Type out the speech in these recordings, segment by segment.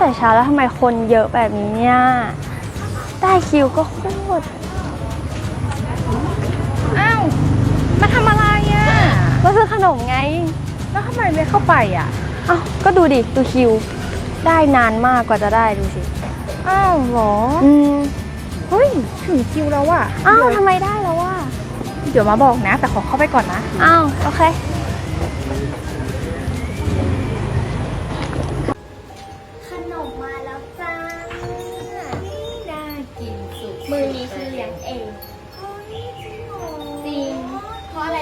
แต่เช้าแล้วทำไมคนเยอะแบบนี้เนี่ยได้คิวก็โคตรอ้าวมาทำอะไรอะมาซื้อขนมไง แล้วทำไมไม่เข้าไปอะเอ้าก็ดูดิดูคิว ได้นานมากกว่าจะได้ดูสิอ้าวเหรออืมเฮ้ยถึงคิวแล้วอะอ้าวเดี๋ยวทำไมได้แล้วว่าเดี๋ยวมาบอกนะ แต่ขอเข้าไปก่อนนะอ้าวโอเค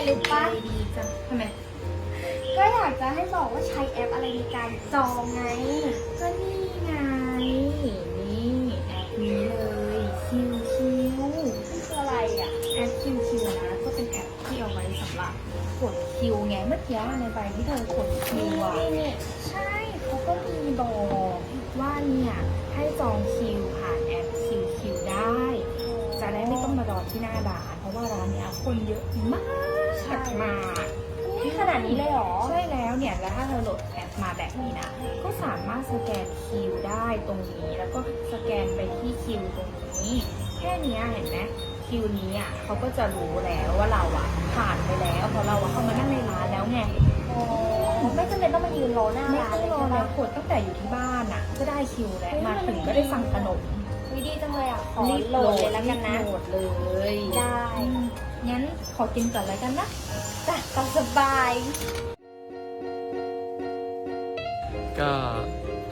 รู้ปะดีจังทำไม ก็อยากจะให้บอกว่าใช้แอปอะไรในการจองไง ก็นี่ไง นี่แอปนี้เลยคิวคิวคืออะไรอะ แอปคิวคิวนะ ก็เป็นแอปที่เอาไว้สำหรับกดคิวไงเมื่อกี้ในใบที่เธอกดคิวอะ นี่นี่ใช่เขาก็มีบอกว่าเนี่ยให้จองคิว น้าร้าน เพราะว่าร้านเนี้ยคนเยอะมากมากนี่ขนาดนี้เลยเหรอ ใช่แล้วเนี่ยแล้วถ้าเธอโหลดแอปมาแบบนี้นะ ก็สามารถสแกนคิวได้ตรงนี้ แล้วก็สแกนไปที่คิวตรงนี้ แค่เนี้ยเห็นไหมคิวนี้อะเขาก็จะรู้แล้วว่าเราอะผ่านไปแล้วเพราะเราอะเข้ามานั่งในร้านแล้วไงอ๋อไม่จำเป็นต้องมายืนรอหน้าไม่ร้านต้องเลยรอใช่แล้ปะ วกดตั้งแต่อยู่ที่บ้านอะ ก็ได้คิวแล้วเฮ้ยมามันถึงดีก็ได้สั่งขนม วิดีจังเลยอะ ขอรีบโหลดเลยแล้วกันนะ รีบโหลดเลยได้อืมงั้นขอกินก่อนแล้วกันนะจ้ะตามสบาย ก็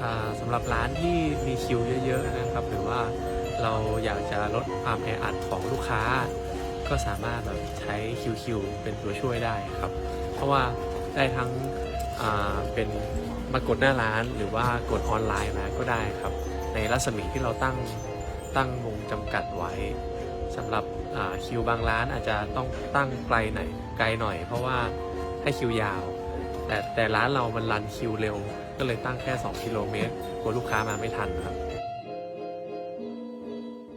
อ่าสำหรับร้านที่มีคิวเยอะๆนะครับ หรือว่าเราอยากจะลดความแออัดของลูกค้า ก็สามารถแบบใช้คิวคิวเป็นตัวช่วยได้ครับ เพราะว่าได้ทั้งอ่าเป็น มากดหน้าร้านหรือว่ากดออนไลน์มาก็ได้ครับ ในรัศมีที่เราตั้งตั้งวงจำกัดไว้สำหรับคิวบางร้านอาจจะต้องตั้งไกลหน่อยไกลหน่อย เพราะว่าให้คิวยาว แต่แต่ร้านเรามันรันคิวเร็ว ก็เลยตั้งแค่ 2 กิโลเมตรกลัวลูกค้ามาไม่ทันครับ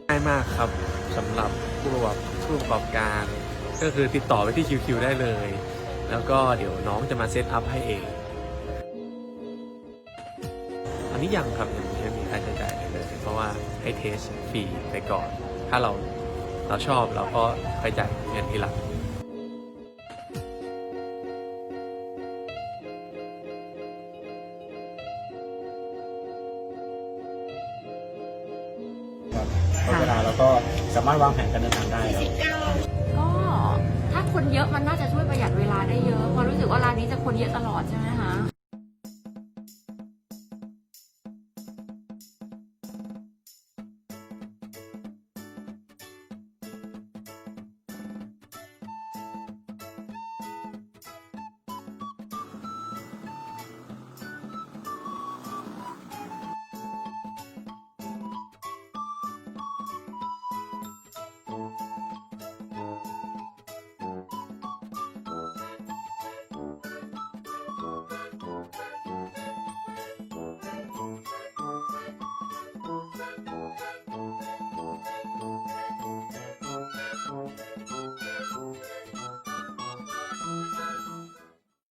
ง่ายมากครับสำหรับผู้ประกอบผู้ประกอบการ ก็คือติดต่อไปที่คิวคิวได้เลย แล้วก็เดี๋ยวน้องจะมาเซตอัพให้เอง อันนี้ยังครับยังไม่มีค่าใช้จ่ายอะไรเลย เพราะว่าให้เทสฟรีไปก่อน ถ้าเราเราชอบเราก็ค่อยจ่ายเงินทีหลังเพราะเวลาเราก็สามารถวางแผนการเดินทางได้ครับก็ถ้าคนเยอะมันน่าจะช่วยประหยัดเวลาได้เยอะเพราะรู้สึกว่าร้านนี้จะคนเยอะตลอดใช่ไหมคะ